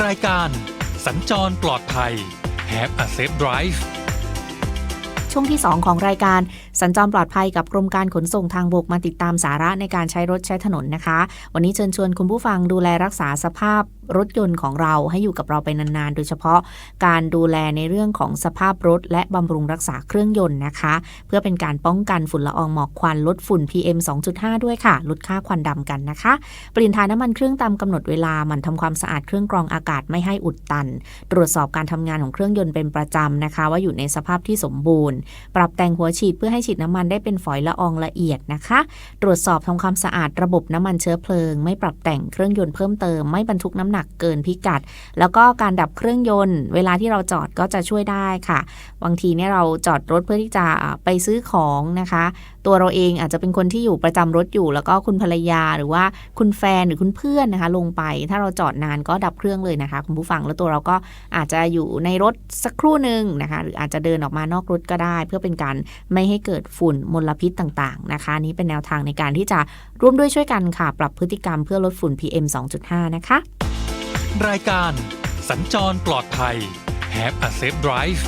รายการ สัญจรปลอดภัย Have a safe drive ช่วงที่ 2 ของรายการ สัญจรปลอดภัยกับกรมการขนส่งทางบกมาติดตามสาระในการใช้รถใช้ถนนนะคะ วันนี้เชิญชวนคุณผู้ฟังดูแลรักษาสภาพรถยนต์ของเราให้อยู่กับเราไปนานๆ โดยเฉพาะการดูแลในเรื่องของสภาพรถ และบำรุงรักษาเครื่องยนต์นะคะ เพื่อเป็นการป้องกันฝุ่นละอองหมอกควันลดฝุ่น PM 2.5 ด้วยค่ะ ลดค่าควันดำกันนะคะเปลี่ยนถ่ายน้ำมันเครื่องตามกำหนดเวลาหมันทำความสะอาดเครื่องกรองอากาศไม่ให้อุดตัน ตรวจสอบการทำงานของเครื่องยนต์เป็นประจำนะคะ ว่าอยู่ในสภาพที่สมบูรณ์ ปรับแต่งหัวฉีดเพื่อให้ฉีดน้ำมันได้เป็นฝอยละอองละเอียดนะคะ ตรวจสอบทำความสะอาดระบบน้ำมันเชื้อเพลิง ไม่ปรับแต่งเครื่องยนต์เพิ่มเติม ไม่บรรทุกน้ำหนักเกินพิกัด แล้วก็การดับเครื่องยนต์ เวลาที่เราจอดก็จะช่วยได้ค่ะ บางทีเนี่ยเราจอดรถเพื่อที่จะไปซื้อของนะคะ ตัวเราเองอาจจะเป็นคนที่อยู่ประจำรถอยู่ แล้วก็คุณภรรยาหรือว่าคุณแฟนหรือคุณเพื่อนนะคะ ลงไป ถ้าเราจอดนานก็ดับเครื่องเลยนะคะ คุณผู้ฟังแล้วตัวเราก็อาจจะอยู่ในรถสักครู่หนึ่งนะคะ หรืออาจจะเดินออกมานอกรถก็ได้ เพื่อเป็นการไม่ให้เกิดฝุ่นมลพิษต่างๆนะคะนี้เป็นแนวทางในการที่จะร่วมด้วยช่วยกันค่ะ ปรับพฤติกรรมเพื่อลดฝุ่น PM 2.5 นะคะ รายการ สัญจรปลอดภัย Have a safe drive